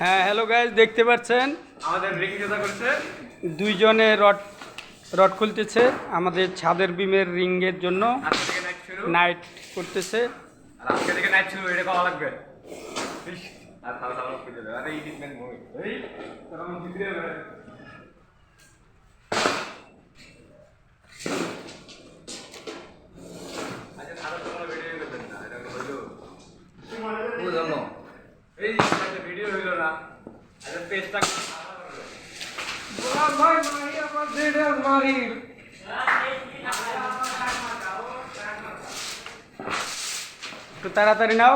হ্যাঁ hello guys দেখতে পাচ্ছেন? আমাদের রিং করছে। দুইজনে রড রড খুলতেছে আমাদের ছাদের বিমের রিংয়ের জন্য। নাইট করতেছে। আজকে থেকে নাইট শুরু এটা করা লাগবে। আর তাহলে তাহলে খুঁজে দেবে। আরে এই ট্রিটমেন্ট মুভি এই তোরা আমার ভিতরে ভিডিও হইলো না আচ্ছা পেজটা একটু তাড়াতাড়ি নাও